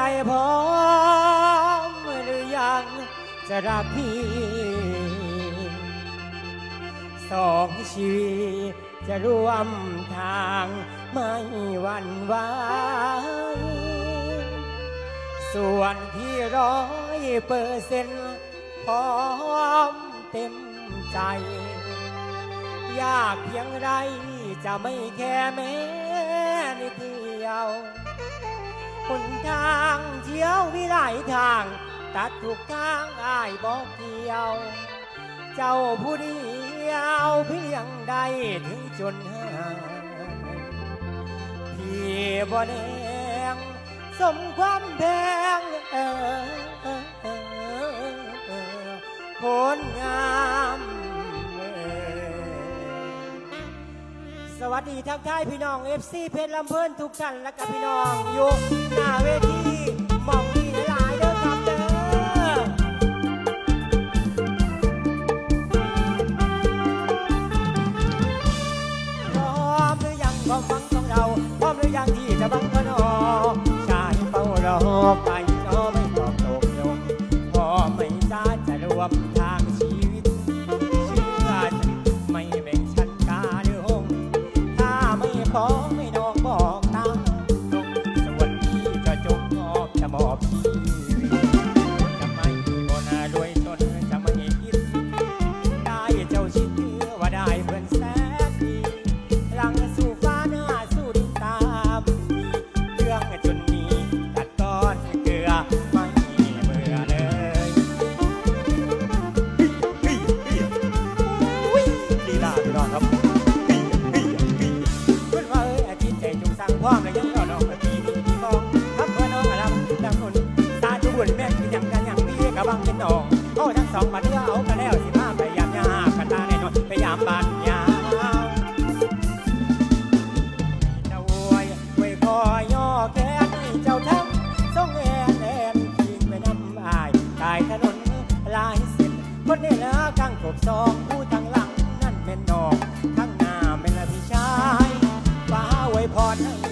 ใจพร้อมหรือยังจะรักพี่สองชีวิตจะร่วมทางไม่หวันไหวส่วนพี่ร้อยเปอร์เซ็นต์พร้อมเต็มใจ ยากเพียงไรจะไม่แค่แม้นิดเดียว หนทางเที่ยววิไลายทาง ตัดทุกทางอายบอกเที่ยว เจ้าผู้เดียวเพียงใดถึงจนหายพี่บ่แดงสมความแพง วัสดีทักทายพี่น้องเอฟซีเพชรลำเพิ่นทุกท่านและกับพี่น้องอยู่หน้าเวทีมองที่หลายๆเด้อครับเด้อพร้อมหรือยังความฝันของเราพร้อมหรือยังที่จะบังกนอชายเฝ้ารอไปรอไม่ตอบตกลงพร้อไม่จ้าจะรวมทางชีวิตเชื่อสนิทไม่แบ่ง พร้อมแล้วยังเอาน้องมาตีดีที่มองครับเพื่อนน้องอาลับดังนนตาจุบุญแม่กินอย่างกันอย่างพี่กะบังเป็นน้องโอ้ทั้งสองบัดเดียวเอากันแล้วสิมาไปยามยากกันตาแน่นอนไปยามบ้านยาวเจ้าอวยอวยคอยย่อแขนให้เจ้าทำส่งแอนแอนทิ้งไปน้ำอายตายถนนลายเส้นคนนี้ละกังกบซองผู้ทางหลังนั่นเป็นดอกข้างหน้าเป็นละพี่ชายฟ้าอวยพรให้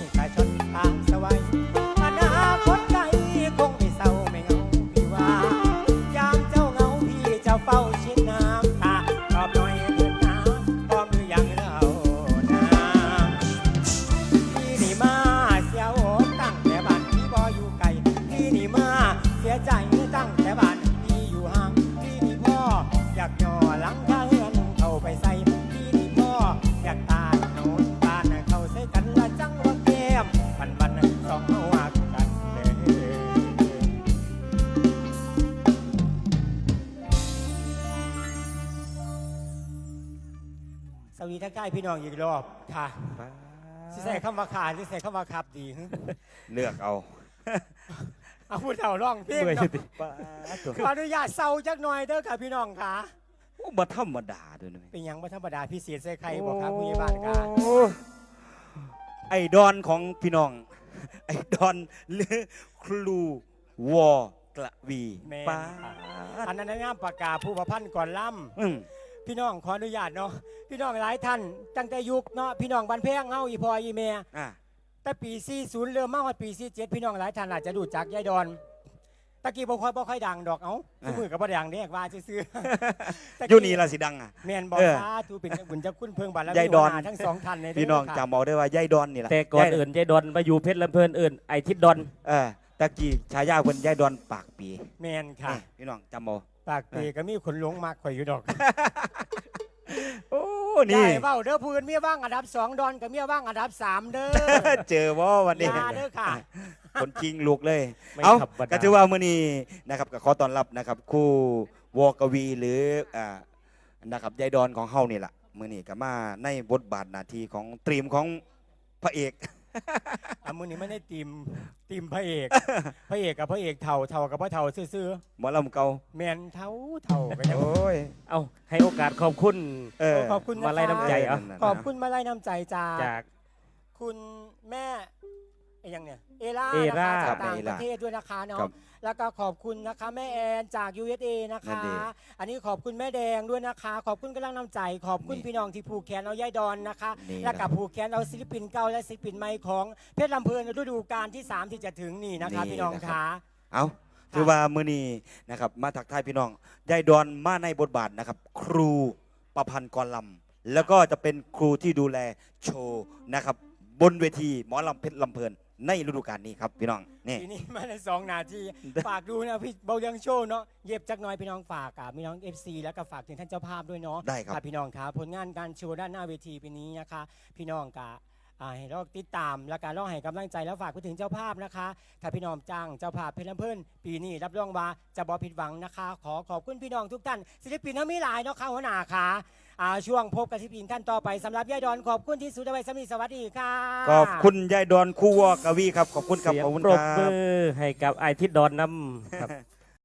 ากย่อหลังคาเฮือนเข้าไปใส่พี่นี่พ่ออยากตาดโนนบ้านเข้าใส่กันละจังว่าแก้มวันวันสองเอาหักกันเด้อสวัสดีทักทายพี่น้องอีกรอบค่ะสิใส่คำว่าขาสิใส่คำว่าขับดีหึเลือกเอา เอาพูดเท่าร้องเพลงเมื่อยเนาะสิป้าตัวขออนุญาตเศร้าจักหน่อยเด้อค่ะพี่น้องค่ะ โอ้บ่ธรรมดาด้วยนะเป็นหยังบ่ธรรมดาพิเศษใส่ใครบอกครับผู้ใหญ่บ้านค่ะโอ้ไอ้ดอนของพี่น้อง ไอ้ดอนหรือครูวอกระวีแม่ป้าอันนั้นงามปากกาผู้ประพันธ์ก่อนล่อืมำพี่น้องขออนุญาตเนาะพี่น้องหลายท่านตั้งแต่ยุคเนาะพี่น้องบ้านแพงเฮาอีพออีแม่อะแต่ปี40เริ่มมาฮอดปี47พี่น้องหลายท่านอาจจะรู้จักยายดอน ตะกี้บ่ค่อยบ่ค่อยดังดอกเอ้าทุกมือก็บ่ดังเด้ว่าซื่อๆตะกี้อยู่นี่ล่ะสิดังอะ แม่นบ่เออสาธุเป็นบุญจะคุณเพิ่งบารมียายดอน หัวหทั้งสองท่านเลยเด้พี่น้องค่ะจำเอาได้ว่ายายดอนนี่ล่ะแต่ก่อนยายอื่นยายดอนมาอยู่เพชรลำเพลินอื่นไอทิดดอนเออตะกี้ฉายาเพิ่นยายดอนปากปีแม่นค่ะนี่พี่น้องจำเอาปากเปก็มีคนหลงมากข่อยอยู่ดอกโอ้นี่ ได้เบ้าเด้อพื้นเมียว่างอันดับสองดอนกับเมียว่างอันดับสามเด้อ เจอว่าวันนี้อยาเด้อค่ะ คนจริงลูกเลย ไม่เอาธรรมดา ก็ถือว่ามื้อนี้นะครับก็ขอต้อนรับนะครับครู่วอกวีหรืออ่านะครับยายดอนของเฮานี่แหละมื้อนี้ก็มาในบทบาทหน้าที่ของตรีมของพระเอกอามือนี้ไม่ได้ตีมตีมพระเอก พระเอกกับพระเอกเท่าเท่ากับพระเท่าซื่อหมอลำเก่าๆแมนเท่าเท่ากันยังโอ้ยเอาให้โอกาสขอบคุณ เออ ขอบคุณมาลัยน้ำใจนะคะเหรอ ขอบคุณมาลัยน้ำใจจากจากคุณแม่ ไอ้ยังเนี่ยเอล่าเอล่านะคะครัจากต่างบเอปล่าระเทศด้วยนะคะเนาะครับแล้วก็ขอบคุณนะคะแม่แอนจาก USA นะนั่นคะดิอันนี้ขอบคุณแม่แดงด้วยนะคะ ขอบคุณกำลังน้ำใจ ขอบคุณนี่พี่น้องที่ผูกแขนเอาย่ายดอนนะคะ นี่แล้วคก็รับผูกแขนเอาศิลปินเก่าและศิลปินใหม่ของเพชรลำเพลินฤดูกาลที่3ที่จะถึงนี่นะคะนี่พี่น้องนะครับคะ เอาถือว่ามื้อนี้นะครับ มาทักทายพี่น้องยายดอนมาในบทบาทนะครับ ครูประพันธ์กรลำแล้วก็จะเป็นครูที่ดูแลโชว์นะครับ บนเวทีหมอลำเพชรลำเพลิน ในฤดูกาลนี้ครับพี่น้องนี่ ทีนี้มาในสองนาที ฝากดูนะพี่เบาเรืองโชว์เนาะเย็บจักหน้อยพี่น้องฝากกับพี่น้อง FC แล้วก็ฝากถึงท่านเจ้าภาพด้วยเนาะได้ครับค่ะพี่น้องครับผลงานการโชว์ด้านหน้าเวทีปีนี้นะคะ พี่น้องกะอ่าให้เราติดตามและการรอให้กำลังใจแล้วฝากไปถึงเจ้าภาพนะคะถ้าพี่น้องจ้างเจ้าภาพเพชรลำเพิ่นปีนี้รับรองว่าจะบอผิดหวังนะคะ ขอขอบคุณพี่น้องทุกท่านศิลปินทั้งมีหลายเนาะค่ะหัวหน้าค่ะ อ่าช่วงพบกับศิลปินท่านต่อไปสำหรับยายดอนขอบคุณที่สุดเอาไว้สำหรับสวัสดีค่ะ ขอบคุณยายดอนครูวอกวีครับ ขอบคุณครับ เสียงขอบคุณปรคบรัมืบอให้กับไอทิดดอนนำครับ